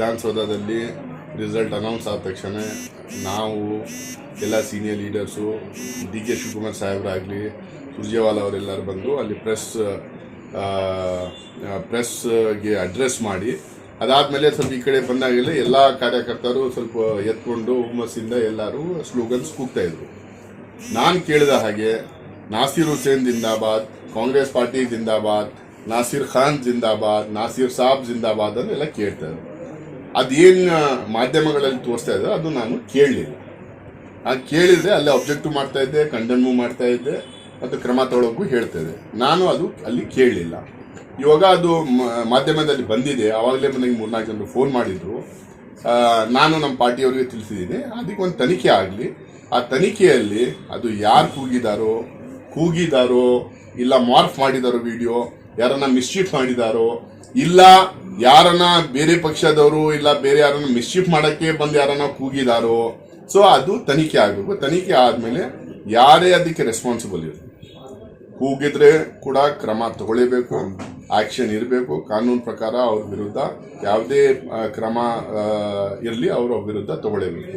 ವಿಧಾನಸೌಧದಲ್ಲಿ result announce ಆದ ತಕ್ಷಣ ನಾವು ಎಲ್ಲ senior leaders D K Shivakumar ಸಾಹೇಬರಾಗಲಿ, Surjewala ಅವರೆಲ್ಲರೂ ಬಂದು ಅಲ್ಲಿ ಪ್ರೆಸ್ ಪ್ರೆಸ್ಗೆ ಅಡ್ರೆಸ್ ಮಾಡಿ, ಅದಾದಮೇಲೆ ಸ್ವಲ್ಪ ಈ ಕಡೆ ಬಂದಾಗೆಲ್ಲ ಎಲ್ಲ ಕಾರ್ಯಕರ್ತರು ಸ್ವಲ್ಪ ಎತ್ಕೊಂಡು ಹುಮ್ಮಸ್ಸಿಂದ ಎಲ್ಲರೂ ಸ್ಲೋಗನ್ಸ್ ಕೂಗ್ತಾಯಿದ್ರು ನಾನು ಕೇಳಿದ ಹಾಗೆ ನಾಸೀರ್ ಹುಸೇನ್ ಜಿಂದಾಬಾದ್, ಕಾಂಗ್ರೆಸ್ ಪಾರ್ಟಿ ಜಿಂದಾಬಾದ್, ನಾಸೀರ್ ಖಾನ್ ಜಿಂದಾಬಾದ್, ನಾಸೀರ್ ಸಾಬ್ ಜಿಂದಾಬಾದ್ ಅಂತೆಲ್ಲ ಕೇಳ್ತಾ ಇದ್ರು. ಅದೇನು ಮಾಧ್ಯಮಗಳಲ್ಲಿ ತೋರಿಸ್ತಾ ಇದ್ದಾರೆ ಅದು ನಾನು ಕೇಳಲಿಲ್ಲ. ಆ ಕೇಳಿದ್ರೆ ಅಲ್ಲಿ ಅಬ್ಜೆಕ್ಟಿವ್ ಮಾಡ್ತಾ ಇದ್ದೆ ಕಂಡೆಮು ಮಾಡ್ತಾ ಇದ್ದೆ, ಮತ್ತು ಕ್ರಮ ತಗೊಳ್ಳೋಕ್ಕೂ ಹೇಳ್ತಾ ಇದ್ದೆ. ನಾನು ಅದು ಅಲ್ಲಿ ಕೇಳಲಿಲ್ಲ. ಇವಾಗ ಅದು ಮಾಧ್ಯಮದಲ್ಲಿ ಬಂದಿದೆ. ಆವಾಗಲೇ ನನಗೆ ಮೂರ್ನಾಲ್ಕು ಜನರು ಫೋನ್ ಮಾಡಿದ್ರು. ನಾನು ನಮ್ಮ ಪಾರ್ಟಿಯವರಿಗೆ ತಿಳಿಸಿದ್ದೀನಿ. ಅದಕ್ಕೆ ಒಂದು ತನಿಖೆ ಆಗಲಿ. ಆ ತನಿಖೆಯಲ್ಲಿ ಅದು ಯಾರು ಕೂಗಿದಾರೋ ಕೂಗಿದಾರೋ, ಇಲ್ಲ ಮಾರ್ಫ್ ಮಾಡಿದಾರೋ ವಿಡಿಯೋ ಯಾರನ್ನ ಮಿಸ್ಚೀಫ್ ಮಾಡಿದಾರೋ, ಇಲ್ಲ ಯಾರನ್ನ ಬೇರೆ ಪಕ್ಷದವರು ಇಲ್ಲ ಬೇರೆ ಯಾರನ್ನ ಮಿಸ್ಚೀಫ್ ಮಾಡಕ್ಕೆ ಬಂದು ಯಾರನ್ನ ಕೂಗಿದಾರೋ ಸೊ ಅದು ತನಿಖೆ ಆಗಬೇಕು. ತನಿಖೆ ಆದಮೇಲೆ ಯಾರೇ ಅದಕ್ಕೆ ರೆಸ್ಪಾನ್ಸಿಬಲ್ ಇರುತ್ತೆ ಕೂಗಿದ್ರೆ ಕೂಡ ಕ್ರಮ ತಗೊಳ್ಳಬೇಕು ಆಕ್ಷನ್ ಇರಬೇಕು, ಕಾನೂನು ಪ್ರಕಾರ ಅವ್ರ ವಿರುದ್ಧ ಯಾವುದೇ ಕ್ರಮ ಇರಲಿ, ಅವರ ವಿರುದ್ಧ ತಗೊಳ್ಳೇಬೇಕು.